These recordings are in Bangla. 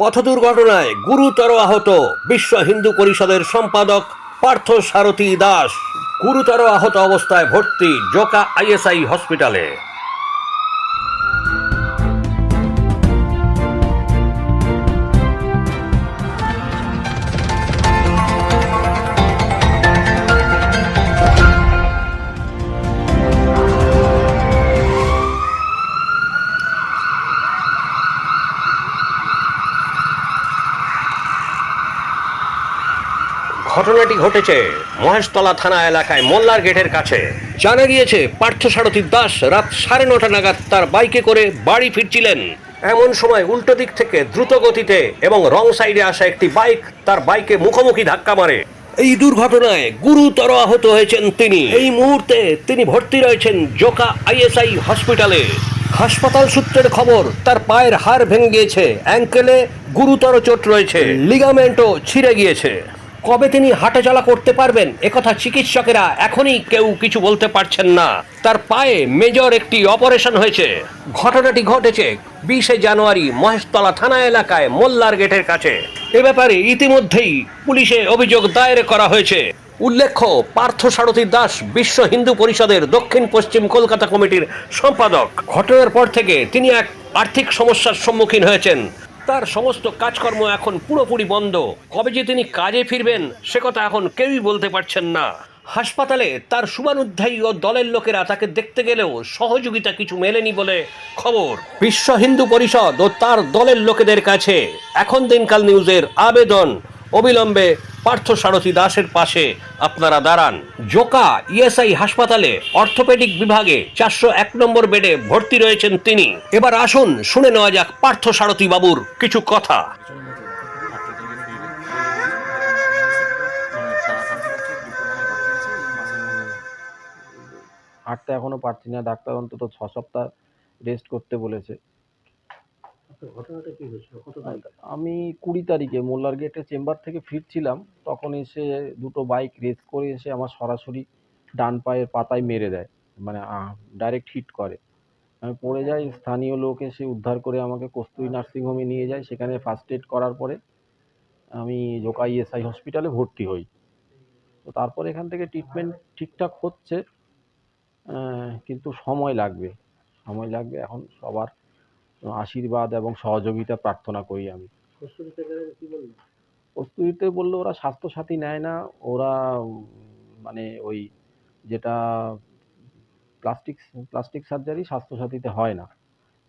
পথ দুর্ঘটনায় গুরুতর আহত বিশ্ব হিন্দু পরিষদের সম্পাদক পার্থ সারথী দাস। গুরুতর আহত অবস্থায় ভর্তি জোকা আইএসআই হসপিটালে। ঘটনাটি ঘটেছে মহেশতলা থানা এলাকায় মোল্লার গেটের কাছে। জানা গিয়েছে, পার্থ সারথী দাস রাত সাড়ে নটা নাগাদ তার বাইকে করে বাড়ি ফিরছিলেন। এমন সময় উল্টো দিক থেকে দ্রুত গতিতে এবং রং সাইডে আসা একটি বাইক তার বাইকে মুখোমুখি ধাক্কা মারে। এই দুর্ঘটনায় গুরুতর আহত হয়েছেন তিনি। এই মুহূর্তে তিনি ভর্তি রয়েছেন জোকা আইএসআই হসপিটালে। হাসপাতাল সূত্রের খবর, তার পায়ের হাড় ভেঙে গিয়েছে, অ্যাঙ্কেলে গুরুতর চোট রয়েছে, লিগামেন্টও ছিঁড়ে গিয়েছে। কবে তিনি হাঁটাচলা করতে পারবেন? একথা চিকিৎসকেরা এখনই কেউ কিছু বলতে পারছেন না। তার পায়ে মেজর একটি অপারেশন হয়েছে। ঘটনাটি ঘটেছে বিশে জানুয়ারি মহেশতলা থানা এলাকায় মোল্লার গেটের কাছে। এ ব্যাপারে ইতিমধ্যেই পুলিশে অভিযোগ দায়ের করা হয়েছে। উল্লেখ্য, পার্থ সারথী দাস বিশ্ব হিন্দু পরিষদের দক্ষিণ পশ্চিম কলকাতা কমিটির সম্পাদক। ঘটনার পর থেকে তিনি এক আর্থিক সমস্যার সম্মুখীন হয়েছেন। তার সমস্ত কাজকর্ম এখন পুরোপুরি বন্ধ। কবে যে তিনি কাজে ফিরবেন, সে কথা এখন কেউই বলতে পারছেন না। হাসপাতালে তার শুভানুধ্যায়ী ও দলের লোকেরা তাকে দেখতে গেলেও সহযোগিতা কিছু মেলেনি বলে খবর। বিশ্ব হিন্দু পরিষদ ও তার দলের লোকেদের কাছে এখন দিনকাল নিউজের আবেদন। অবিলম্বে পার্থ সারথী দাসের পাশে আপনারা দাঁড়ান। জোকা ইএসআই হাসপাতালে অর্থোপেডিক বিভাগে চারশো এক নম্বর বেডে ভর্তি রয়েছেন তিনি। এবার আসুন, শুনে নেওয়া যাক পার্থ সারথী বাবুর কিছু কথা। হাঁটতে এখনও পারছি না, ডাক্তার অন্তত ছ সপ্তাহ রেস্ট করতে বলেছে। ঘটনাটা কি হয়েছিল? কত আমি কুড়ি তারিখে মোল্লার গেটে চেম্বার থেকে ফিরছিলাম। তখন এসে দুটো বাইক রেস করে এসে আমার সরাসরি ডান পায়ের পাতায় মেরে দেয়। মানে ডাইরেক্ট হিট করে। আমি পড়ে যাই স্থানীয় লোক এসে উদ্ধার করে আমাকে কস্তুরী নার্সিংহোমে নিয়ে যায়। সেখানে ফার্স্ট এড করার পরে আমি জোকা ইএসআই হসপিটালে ভর্তি হই। তো তারপর এখান থেকে ট্রিটমেন্ট ঠিকঠাক হচ্ছে। কিন্তু সময় লাগবে। সময় লাগবে এখন সবার আশীর্বাদ এবং সহযোগিতা প্রার্থনা করি আমি। প্রস্তুতিতে বলল ওরা স্বাস্থ্যসাথী নেয় না ওরা মানে ওই যেটা প্লাস্টিক প্লাস্টিক সার্জারি স্বাস্থ্যসাথীতে হয় না।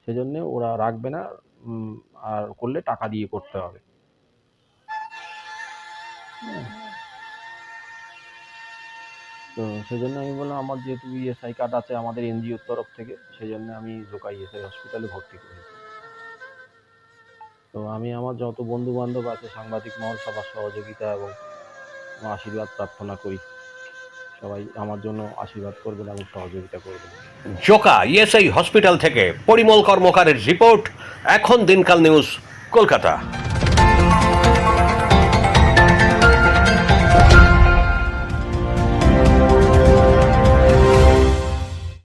সেজন্য ওরা রাখবে না আর করলে টাকা দিয়ে করতে হবে। হুম। তো সেই জন্য আমি বললাম, আমার যেহেতু ইএসআই কার্ড আছে আমাদের এনজিওর তরফ থেকে সেই জন্য আমি জোকা ইএসআই হসপিটালে ভর্তি করেছি তো আমি আমার যত বন্ধু বান্ধব আছে, সাংবাদিক মহল, সবার সহযোগিতা এবং আশীর্বাদ প্রার্থনা করি। সবাই আমার জন্য আশীর্বাদ করবেন এবং সহযোগিতা করবেন। জোকা ইএসআই হসপিটাল থেকে পরিমল কর্মকারের রিপোর্ট, এখন দিনকাল নিউজ, কলকাতা।